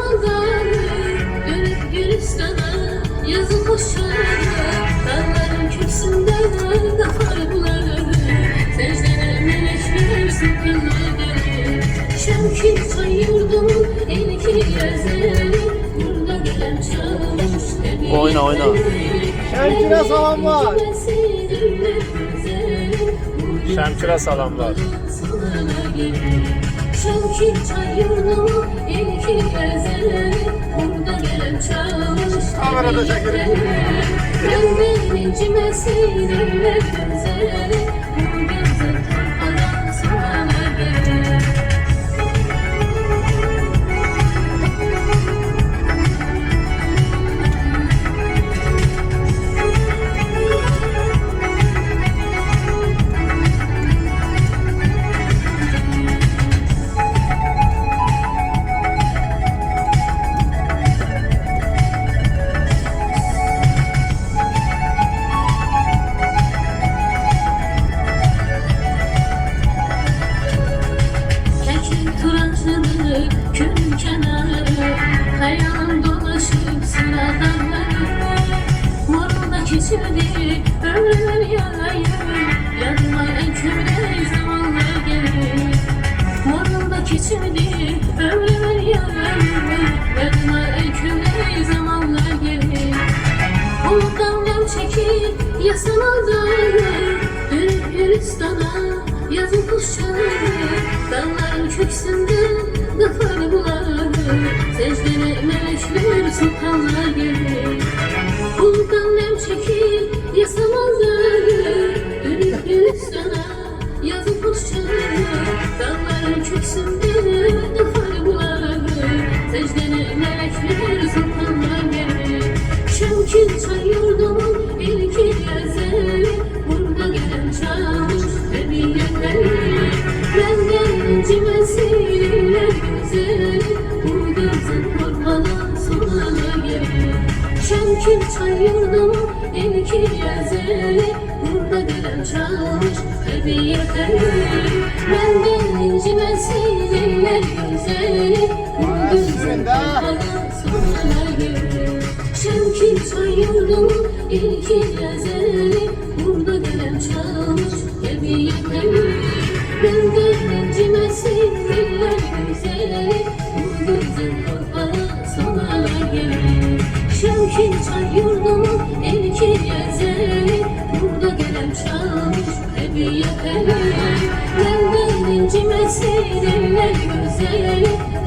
yasamaldan Dönüp Gülistan'a yazın kuşları Dağların köksünde Secdene melekler sayırdım Burada gelen çalmış evi Oyna, oyna. Şevkine salam var. Şemkire salamlar. Şevki çayırdım ilki gezeri Burada gelen çalmış Kamerada çekelim. Ben birinci mesleğimle gözleri Keçirdi ömrümün yarayı Yanıma en küre zamanlar gelir Morunda keçirdi ömrümün yarayı Yanıma en küre zamanlar gelir Buluttan nem çekip yasamaldan Dönüp Gülistan'a yazın kuşları Dağların köksünde nafar bular Secdene melekler sultanlar gelir Secdene melekler sultanlar gelir Şevki çayırdım ilki gezeri Burada gelen çalmış hediyeleri. Benden cimesiyle güzeli Bu gözün korkmadan sonra gelir Şevki çayırdım ilki gezeri Burada gelen çalmış hediyeleri. Benden cimesiyle güzeli Sonra gelir Şevki çayırdım ilki gezeri Burada gelen çalmış hediyeleri Benden incimesin diller güzeli Bu gözün korkmadan sonra gelir Şevki çayırdım ilki gezeri Burada gelen çalmış hediyeleri Benden incimesin diller güzeli